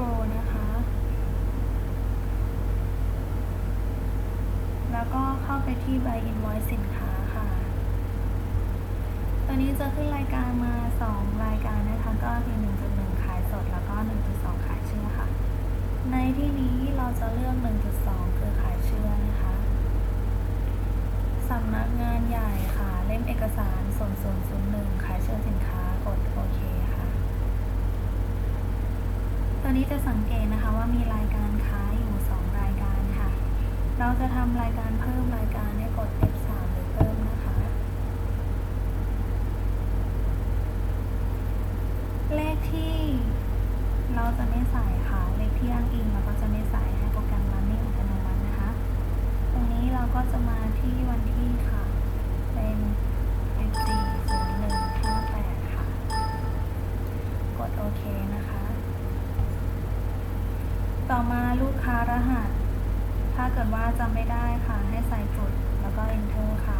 Go นะคะ แล้วก็เข้าไปที่ Buy Invoice สินค้าค่ะ ตอนนี้จะขึ้นรายการมา 2 รายการนะคะ ก็คือ 1.1 ขายสด แล้วก็ 1.2 ขายเชื่อค่ะ ในที่นี้เราจะเลือก 1.2 คือขายเชื่อนะคะสำนักงานใหญ่ค่ะ เล่มเอกสาร 0001 ขายเชื่อสินค้ากดโอเคค่ะ ตอนนี้จะสังเกตนะคะว่ามีรายการค้าอยู่ 2 รายการค่ะ เราจะทำรายการเพิ่มรายการให้กด F3 หรือเพิ่มนะคะ เลขที่เราจะไม่ใส่ค่ะ เลขที่อ้างอิงเราก็จะไม่ใส่ให้โปรแกรม running อัตโนมัตินะคะ ตรงนี้เราก็จะมาที่วันที่ค่ะ เป็น ต่อมาลูกค้ารหัส ถ้าเกิดว่าจำไม่ได้ค่ะ ให้ใส่จุดแล้วก็ enter ค่ะ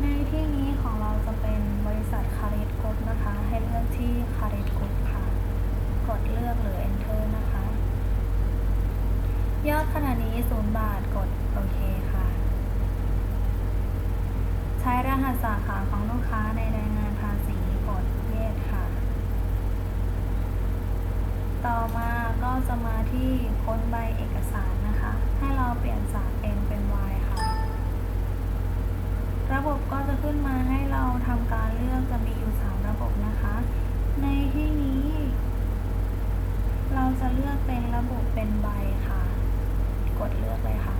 ในที่นี้ของเราจะเป็นบริษัทคาริสกรุ๊ปนะคะ ให้เลือกที่คาริสกรุ๊ปค่ะ กดเลือกหรือ enter นะคะ ยอดขณะนี้0บาทกดโอเคค่ะ ใช้รหัสสาขาของลูกค้าในรายงานภาษีกดเยสค่ะ ต่อมาก็ จะมาที่ค้นใบเอกสารนะคะ ให้เราเปลี่ยนจาก N เป็น Y ค่ะ ระบบก็จะขึ้นมาให้เราทำการเลือกจะมีอยู่ 3 ระบบนะคะ ในที่นี้ เราจะเลือกเป็นระบบเป็นใบค่ะ กดเลือกเลยค่ะ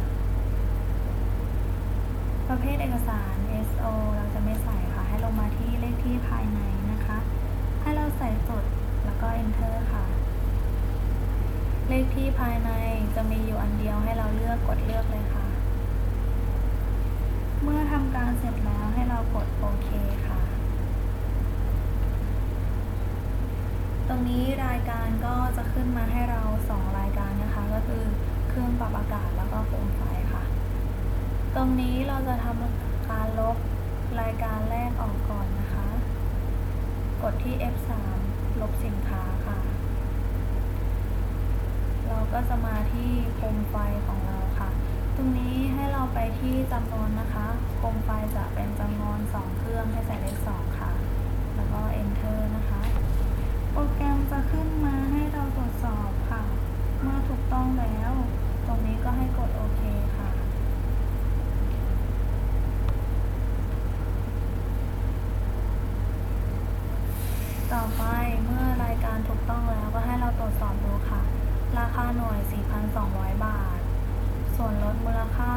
ประเภทเอกสาร SO เราจะไม่ใส่ค่ะ ให้ลงมาที่เลขที่ภายในนะคะ ให้เราใส่จดแล้วก็ enter ค่ะ เลขที่ภายในจะมีอยู่อันเดียวให้เราเลือกกดเลือกเลยค่ะ เมื่อทำการเสร็จแล้วให้เรากดโอเคค่ะ ตรงนี้รายการก็จะขึ้นมาให้เรา 2 รายการนะคะ ก็คือเครื่องปรับอากาศแล้วก็โคมไฟค่ะ ตรงนี้เราจะทำการลบรายการแรกออกก่อนนะคะ กดที่ F3 ลบสินค้าค่ะ ก็จะมาที่โคมไฟของเราค่ะ ตรงนี้ให้เราไปที่จำนวนนะคะโคมไฟจะเป็นจำนวน 2 เครื่องให้ใส่เลข2ค่ะ แล้วก็ enter นะคะ โปรแกรมจะขึ้นมาให้เราตรวจสอบค่ะ เมื่อถูกต้องแล้ว ตรงนี้ก็ให้กดโอเคค่ะต่อไปเมื่อรายการถูกต้องแล้วก็ให้เราตรวจสอบดู ราคาหน่วย 4,200 บาท ส่วนลดมูลค่า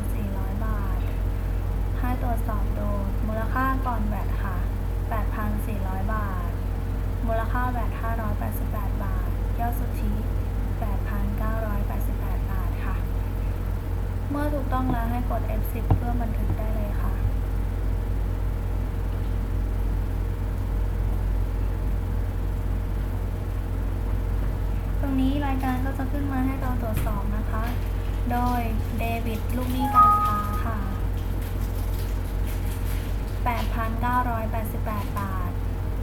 8,400 บาท ให้ตรวจสอบดูมูลค่าก่อนแบตค่ะ 8,400 บาท มูลค่าแบต588 บาทยอดสุทธิ 8,988 บาทค่ะ เมื่อถูกต้องแล้วให้กด F10 เพื่อบันทึกได้เลยค่ะ ตรงนี้รายการก็ จะขึ้นมาให้เราตรวจสอบนะคะ โดยเดบิตลูกหนี้การค้าค่ะ 8,988 บาท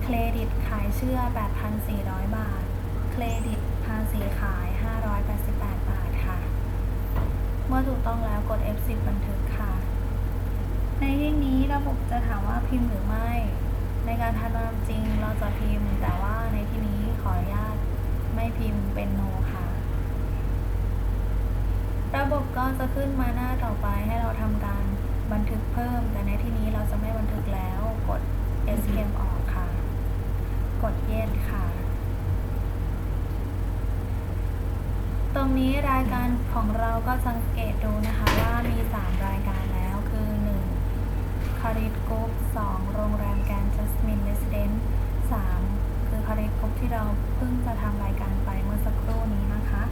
เครดิตขายเชื่อ 8,400 บาท เครดิตภาษีขาย 588 บาทค่ะ เมื่อถูกต้องแล้วกด F10 บันทึกค่ะ ในที่นี้ระบบจะถามว่าพิมพ์หรือไม่ ในการทำงานจริงเราจะพิมพ์ แต่ว่าในที่นี้ขออนุญาตไม่พิมพ์เป็นโนค่ะ ระบบก็จะขึ้นมาหน้าต่อไปให้เราทำการบันทึกเพิ่ม แต่ในที่นี้เราจะไม่บันทึกแล้วกด escape ออกค่ะ กด yes ค่ะ ตรงนี้รายการของเราก็สังเกตดูนะคะว่ามี 3 รายการแล้วคือ 1 คาริสกรุ๊ป 2 โรงแรมแกรนด์จัสมินเรสเดนต์3คือคาริสกรุ๊ปที่เราเพิ่งจะทำรายการไปเมื่อสักครู่นี้นะคะ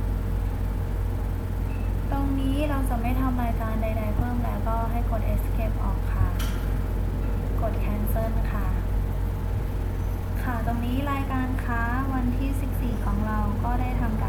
ตรงนี้เราจะไม่ทำรายการใดๆเพิ่มแล้ว กด escape ออกค่ะ กด cancel ค่ะ ค่ะ ตรงนี้รายการค้าวันที่ 14 ของเราก็ได้ทำ